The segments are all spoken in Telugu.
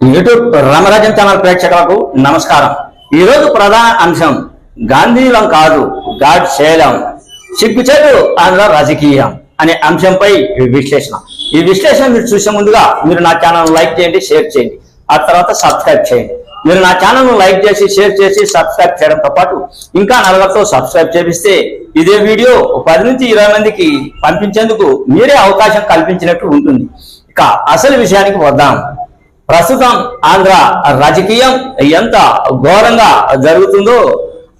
యూట్యూబ్ రమరాజన్ ఛానల్ ప్రేక్షకులకు నమస్కారం. ఈరోజు ప్రధాన అంశం గాంధీలం కాదు గాడ్ శైలం. సిగ్గుచేటు ఆంధ్ర రాజకీయం అనే అంశంపై ఈ విశ్లేషణ. ఈ విశ్లేషణ మీరు చూసే ముందుగా మీరు నా ఛానల్ లైక్ చేయండి షేర్ చేయండి. ఆ తర్వాత సబ్స్క్రైబ్ చేయండి. మీరు నా ఛానల్ లైక్ చేసి షేర్ చేసి సబ్స్క్రైబ్ చేయడంతో పాటు ఇంకా నలుగురితో సబ్స్క్రైబ్ చేపిస్తే ఇదే వీడియో పది నుంచి ఇరవై మందికి పంపించేందుకు మీరే అవకాశం కల్పించినట్టు ఉంటుంది. ఇక అసలు విషయానికి వద్దాం. ప్రస్తుతం ఆంధ్ర రాజకీయం ఎంత ఘోరంగా జరుగుతుందో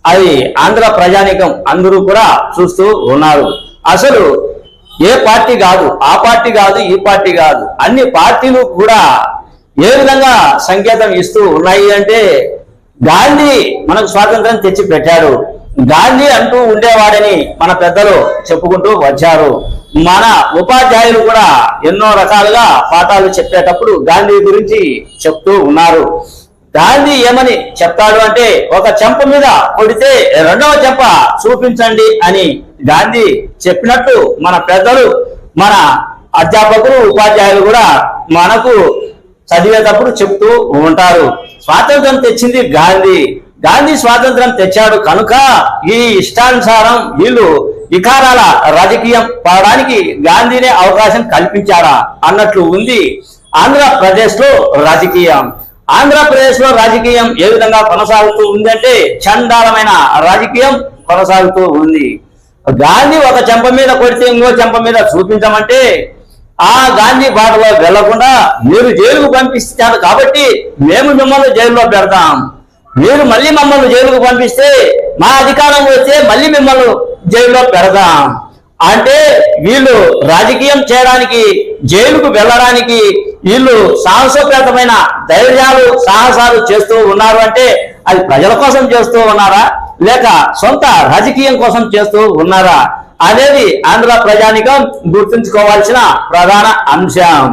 అది ఆంధ్ర ప్రజానీకం అందరూ కూడా చూస్తూ ఉన్నారు. అసలు ఏ పార్టీ కాదు ఆ పార్టీ కాదు ఈ పార్టీ కాదు అన్ని పార్టీలు కూడా ఏ విధంగా సంకేతం ఇస్తూ ఉన్నాయి అంటే గాంధీ మనకు స్వాతంత్రం తెచ్చి పెట్టాడు గాంధీ అంటూ ఉండేవాడని మన పెద్దలు చెప్పుకుంటూ వచ్చారు. మన ఉపాధ్యాయులు కూడా ఎన్నో రకాలుగా పాఠాలు చెప్పేటప్పుడు గాంధీ గురించి చెప్తూ ఉన్నారు. గాంధీ ఏమని చెప్తాడు అంటే ఒక చెంప మీద కొడితే రెండవ చెంప చూపించండి అని గాంధీ చెప్పినట్టు మన పెద్దలు మన అధ్యాపకులు ఉపాధ్యాయులు కూడా మనకు చదివేటప్పుడు చెప్తూ ఉంటారు. స్వాతంత్రం తెచ్చింది గాంధీ. గాంధీ స్వాతంత్రం తెచ్చాడు కనుక ఈ ఇష్టానుసారం వీళ్ళు వికారాల రాజకీయం పడడానికి గాంధీనే అవకాశం కల్పించారా అన్నట్లు ఉంది ఆంధ్రప్రదేశ్లో రాజకీయం. ఆంధ్రప్రదేశ్లో రాజకీయం ఏ విధంగా కొనసాగుతూ ఉందంటే చండాలమైన రాజకీయం కొనసాగుతూ ఉంది. గాంధీ ఒక చెంప మీద కొడితే ఇంకో చెంప మీద చూపించమంటే ఆ గాంధీ బాటలో వెళ్ళకుండా మీరు జైలుకు పంపిస్తారు కాబట్టి మేము మిమ్మల్ని జైల్లో పెడతాం. మీరు మళ్ళీ మమ్మల్ని జైలుకు పంపిస్తే మా అధికారం వస్తే మళ్ళీ మిమ్మల్ని జైల్లో పెడదాం. అంటే వీళ్ళు రాజకీయం చేయడానికి జైలుకు వెళ్ళడానికి వీళ్ళు సాహసోపేతమైన ధైర్యాలు సాహసాలు చేస్తూ ఉన్నారు అంటే అది ప్రజల కోసం చేస్తూ ఉన్నారా? లేక సొంత రాజకీయం కోసం చేస్తూ ఉన్నారా? అనేది ఆంధ్ర ప్రజానికం గుర్తుంచుకోవాల్సిన ప్రధాన అంశం.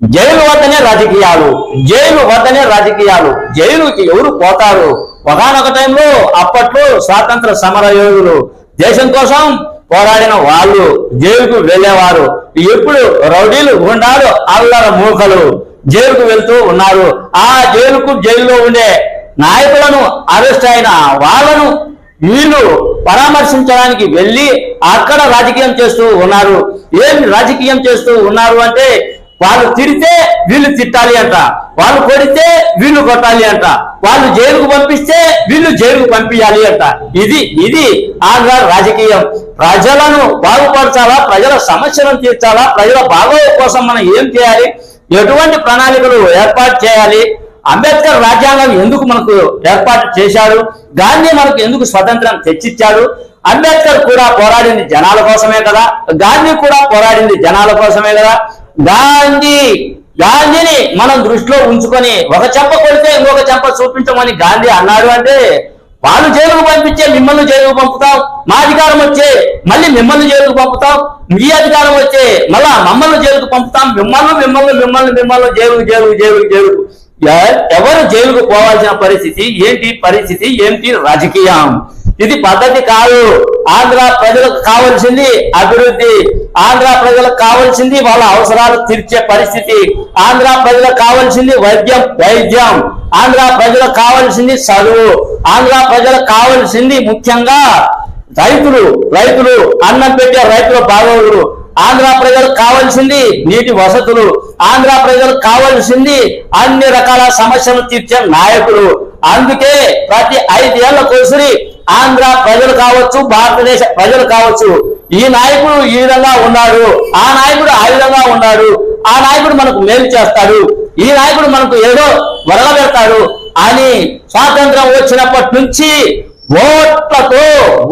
జైలు వద్దనే రాజకీయాలు జైలు వద్దనే రాజకీయాలు. జైలుకి ఎవరు పోతారు? ఒకనొక టైంలో అప్పట్లో స్వాతంత్ర సమర యోధులు దేశం కోసం పోరాడిన వాళ్ళు జైలుకు వెళ్ళేవారు. ఎప్పుడు రౌడీలు గుండాలు అల్లర మూకలు జైలుకు వెళ్తూ ఉన్నారు. ఆ జైలుకు జైల్లో ఉండే నాయకులను అరెస్ట్ అయిన వాళ్ళను వీళ్ళు పరామర్శించడానికి వెళ్ళి అక్కడ రాజకీయం చేస్తూ ఉన్నారు. ఏమి రాజకీయం చేస్తూ ఉన్నారు అంటే వాళ్ళు తిడితే వీళ్ళు తిట్టాలి అంట. వాళ్ళు కొడితే వీళ్ళు కొట్టాలి అంట. వాళ్ళు జైలుకు పంపిస్తే వీళ్ళు జైలుకు పంపించాలి అంట. ఇది ఇది ఆంధ్ర రాజకీయం. ప్రజలను బాగుపరచాలా? ప్రజల సమస్యలను తీర్చాలా? ప్రజల బాగోగు కోసం మనం ఏం చేయాలి? ఎటువంటి ప్రణాళికలు ఏర్పాటు చేయాలి? అంబేద్కర్ రాజ్యాంగం ఎందుకు మనకు ఏర్పాటు చేశాడు? గాంధీ మనకు ఎందుకు స్వతంత్రం తెచ్చిచ్చాడు? అంబేద్కర్ కూడా పోరాడింది జనాల కోసమే కదా. గాంధీ కూడా పోరాడింది జనాల కోసమే కదా. గాంధీ గాంధీని మనం దృష్టిలో ఉంచుకొని ఒక చెంప కొడితే ఇంకొక చెంప చూపించమని గాంధీ అన్నాడు అంటే వాళ్ళు జైలుకు పంపించే మిమ్మల్ని జైలుకు పంపుతాం మా అధికారం వచ్చే మళ్ళీ మిమ్మల్ని జైలుకు పంపుతాం మీ అధికారం వచ్చే మళ్ళా మమ్మల్ని జైలుకు పంపుతాం మిమ్మల్ని మిమ్మల్ని మిమ్మల్ని మిమ్మల్ని జైలు జైలు జైలు జైలు ఎవరు జైలుకు పోవాల్సిన పరిస్థితి ఏంటి పరిస్థితి ఏంటి రాజకీయం? ఇది పద్ధతి కాదు. ఆంధ్ర ప్రజలకు కావాల్సింది అభివృద్ధి. ఆంధ్ర ప్రజలకు కావాల్సింది వాళ్ళ అవసరాలు తీర్చే పరిస్థితి. ఆంధ్ర ప్రజలకు కావాల్సింది వైద్యం వైద్యం. ఆంధ్ర ప్రజలకు కావాల్సింది చదువు. ఆంధ్ర ప్రజలకు కావాల్సింది ముఖ్యంగా రైతులు రైతులు అన్నం పెట్టే రైతుల బాగోగులు. ఆంధ్ర ప్రజలకు కావాల్సింది నీటి వసతులు. ఆంధ్ర ప్రజలకు కావాల్సింది అన్ని రకాల సమస్యలు తీర్చే నాయకులు. అందుకే ప్రతి ఐదేళ్ళ కోసరి ఆంధ్ర ప్రజలు కావచ్చు భారతదేశ ప్రజలు కావచ్చు ఈ నాయకుడు ఈ విధంగా ఉన్నాడు ఆ నాయకుడు ఆ విధంగా ఉన్నాడు ఆ నాయకుడు మనకు మేలు చేస్తాడు ఈ నాయకుడు మనకు ఏదో వరగబెడతాడు అని స్వాతంత్రం వచ్చినప్పటి నుంచి ఓట్లతో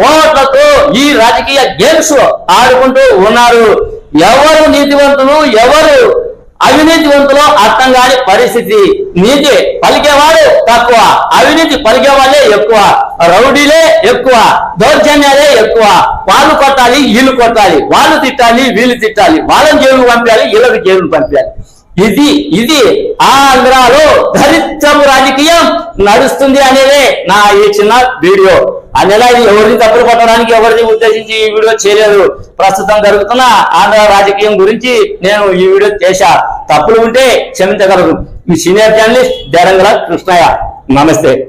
ఓట్లతో ఈ రాజకీయ గేమ్స్ ఆడుకుంటూ ఉన్నారు. ఎవరు నీతివంతులు ఎవరు అవినీతివంతులు అర్థం కాని పరిస్థితి. నీతి పలికేవాడు తక్కువ అవినీతి పలికే వాళ్ళే ఎక్కువ రౌడీలే ఎక్కువ దౌర్జన్యాలే ఎక్కువ. వాళ్ళు కొట్టాలి వీళ్ళు కొట్టాలి వాళ్ళు తిట్టాలి వీళ్ళు తిట్టాలి. వాళ్ళని జైలు పంపించాలి వీళ్ళకి జైలు పంపించాలి. ఇది ఇది ఆంధ్రాలో దరిద్రము రాజకీయం నడుస్తుంది అనేదే నా ఈ చిన్న వీడియో. అందులో ఇది ఎవరిని తప్పులు పట్టడానికి ఎవరిని ఉద్దేశించి ఈ వీడియో చేయలేదు? ప్రస్తుతం జరుగుతున్న ఆంధ్ర రాజకీయం గురించి నేను ఈ వీడియో చేశా. తప్పులు ఉంటే క్షమించగలరు. మీ సీనియర్ జర్నలిస్ట్ దేరంగల కృష్ణయ్య. నమస్తే.